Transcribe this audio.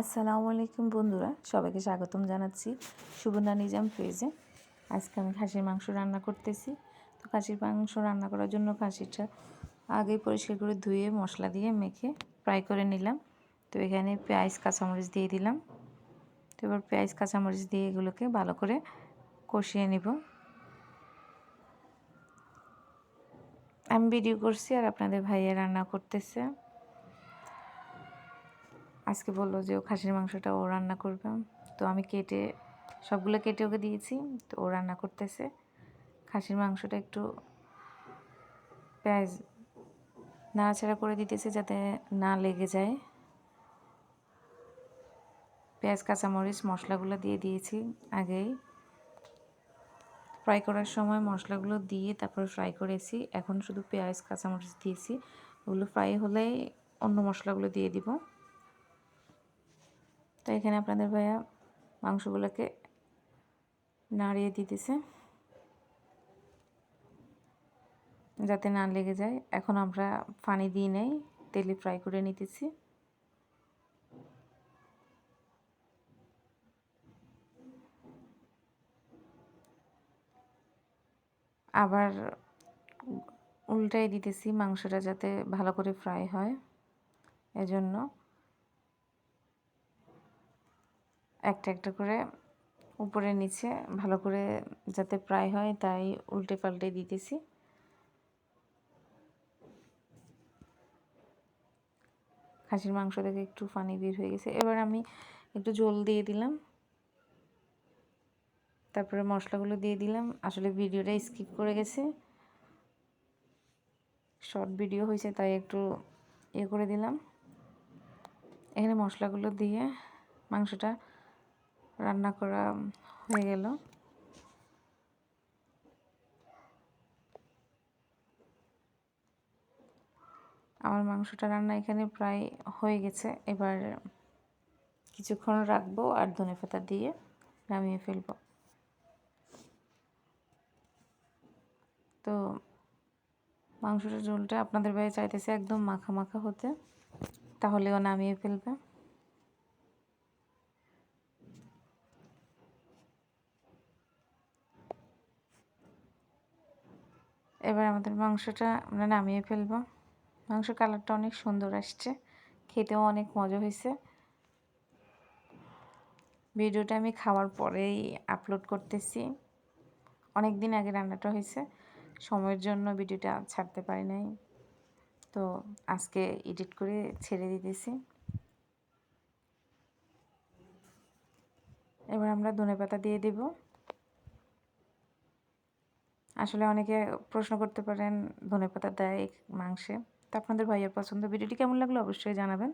আসসালামু আলাইকুম বন্ধুরা, সবাইকে স্বাগতম জানাচ্ছি সুবর্ণা নিজাম পেজে। আজকে আমি খাসির মাংস রান্না করতেছি। তো খাসির মাংস রান্না করার জন্য খাসিটা আগে পরিষ্কার করে ধুয়ে মশলা দিয়ে মেখে ফ্রাই করে নিলাম। তো এখানে পেঁয়াজ, কাঁচামরিচ দিয়ে দিলাম। তো এবার পেঁয়াজ, কাঁচামরিচ দিয়ে এগুলোকে ভালো করে কষিয়ে নিব। আমি ভিডিও করছি আর আপনাদের ভাইয়া রান্না করতেছে। আজকে বলল যে, ও খাসির মাংসটা ও রান্না করবে। তো আমি কেটে, সবগুলো কেটে ওকে দিয়েছি। তো ও রান্না করতেছে। খাসির মাংসটা একটু পেঁয়াজ নাড়াচাড়া করে দিতেছে যাতে না লেগে যায়। পেঁয়াজ, কাঁচামরিচ মশলাগুলো দিয়ে দিয়েছি আগেই। ফ্রাই করার সময় মশলাগুলো দিয়ে তারপর ফ্রাই করেছি। এখন শুধু পেঁয়াজ, কাঁচামরিচ দিয়েছি। ওগুলো ফ্রাই হলেই অন্য মশলাগুলো দিয়ে দিব। তো এখানে আপনাদের ভাইয়া মাংসগুলোকে নাড়িয়ে দিতেছে। যাতে না লেগে যায়। এখন আমরা পানি দিয়ে নেই, তেলে ফ্রাই করে নিতেছি। আবার উল্টাই দিতেছি মাংসটা যাতে ভালো করে ফ্রাই হয়। এজন্য একটা একটা করে উপরে, নিচে ভালো করে যাতে প্রায় হয় তাই উল্টে পাল্টে দিতেছি। খাসির মাংস থেকে একটু পানি বের হয়ে গেছে। এবার আমি একটু জল দিয়ে দিলাম। তারপরে মশলাগুলো দিয়ে দিলাম। আসলে ভিডিওটা স্কিপ করে গেছে। শর্ট ভিডিও হয়েছে তাই একটু ইয়ে করে দিলাম। এখানে মশলাগুলো দিয়ে মাংসটা রান্না করা হয়ে গেল। আমার মাংসটা রান্না এখানে প্রায় হয়ে গেছে। এবার কিছুক্ষণ রাখব আর ধনে পাতা দিয়ে নামিয়ে ফেলব। তো মাংসটার ঝোলটা আপনাদের বাইরে চাইতেছে একদম মাখা মাখা হতে, তাহলেও নামিয়ে ফেলবে। এবার আমাদের মাংসটা আমরা নামিয়ে ফেলব। মাংস কালারটা অনেক সুন্দর আসছে। খেতেও অনেক মজা হয়েছে। ভিডিওটা আমি খাওয়ার পরেই আপলোড করতেছি। অনেক দিন আগে রান্নাটা হয়েছে। সময়ের জন্য ভিডিওটা ছাড়তে পারি নাই। তো আজকে এডিট করে ছেড়ে দিতেছি। এবার আমরা ধনে পাতা দিয়ে দেবো। আসলে অনেকে প্রশ্ন করতে পারেন ধনে পাতা দেয়, মাংসে। তো আপনাদের ভাইয়ের পছন্দ ভিডিওটি কেমন লাগল অবশ্যই জানাবেন।